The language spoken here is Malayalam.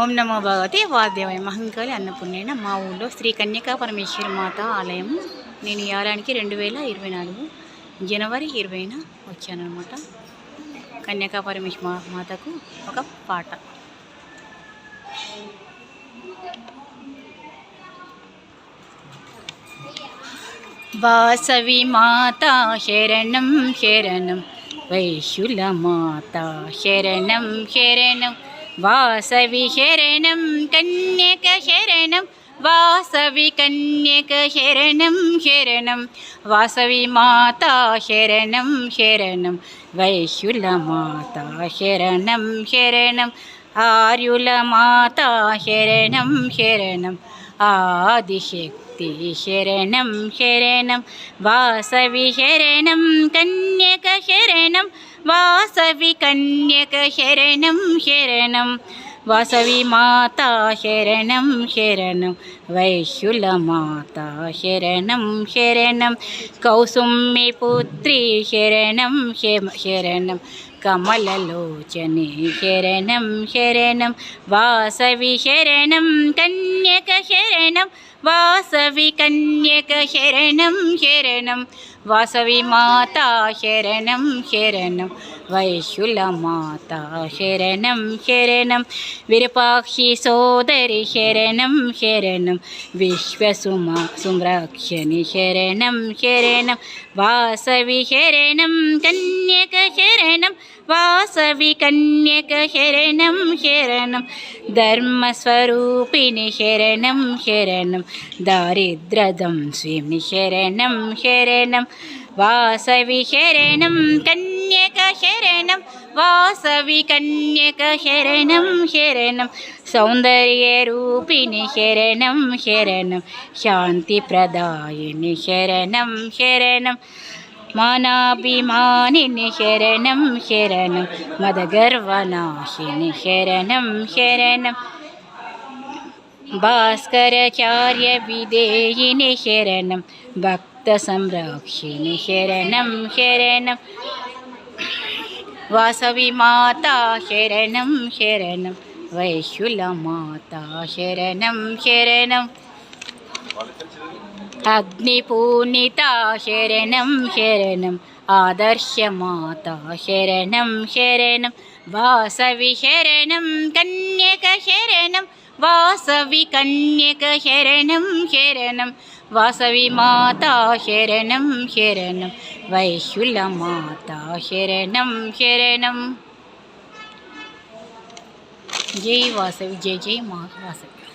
ఓం నమో భగవతి వాద్యవై మహంకాళి అన్నపూర్ణైన. మా ఊళ్ళో శ్రీ కన్యకా పరమేశ్వరి మాత ఆలయం నేను ఈ ఆలయానికి రెండు వేల ఇరవై నాలుగు జనవరి ఇరవైన వచ్చానమాట కన్యకా పరమేశ్వర మాతకు ఒక పాట. వాసవి మాత శరణం శరణం. వైశుల మాత శరణం శరణం. വാസവി ശരണം കന്യക ശരണം വാസവി കന്യക ശരണം ശരണം വാസവി മാതാ ശരണം ശരണം വൈശുല മാതാ ശരണം ശരണം ആര്യുല മാതാ ഹരണം ശരണം ആദിശക്തി വാസവി ശരണം കന്യക ശരണം വാസവി കന്യക ശരണം ശരണം. വാസവി മാതാ ശരണം ശരണം. വൈശുല മാതാ ശരണം ശരണം. കൗസുമ്മി പുത്രി ശരണം ശരണം. കമലലോചനെ ശരണം ശരണം വാസവി ശരണം. കന്യക ശരണം വാസവി കന്യക ശരണം. ശരണം വാസവി മാതാ ശരണം ശരണം. വൈശുല മാതാ ശരണം ശരണം. വിരൂപാക്ഷി സോദരി ശരണം ശരണം. വിശ്വസുമ സുമ്രാക്ഷണി ശരണം ശരണം. വാസവി ശരണം കന്യക ശരണം വാസവി കന്യക ഹരണം ഹരണം ധർമ്മസ്വരൂപിണി ഹരണം ഹരണം ദാരിദ്രതം സ്വിമി ഹരണം ഹരണം വാസവി ഹരണം കന്യക ഹരണം വാസവി കന്യക ഹരണം ഹരണം സൗന്ദര്യരൂപിണി ഹരണം ഹരണം ശാന്തിപ്രദായിനി ഹരണം ഹരണം മാനാഭിമാനിന് ശരണം ശരണം. മതഗർവനാശിന് ശരണം ശരണം. ഭാസ്കരാചാര്യ വിദേയിന് ശരണം. ഭക്തസംരക്ഷിന് ശരണം ശരണം. വാസവി മാതാ ശരണം ശരണം. വൈശുല മാതാ ശരണം ശരണം. അഗ്നിപൂണിതാ ശരണം ശരണം ആദർശമാതാ ശരണം ശരണം വാസവി ശരണം കന്യക ശരണം വാസവി കന്യക ശരണം ശരണം വാസവി മാതാ ശരണം ശരണം വൈശുല മാതാ ശരണം ശരണം. ജയ് വാസവി ജയ് ജയ് മാ വാസവി.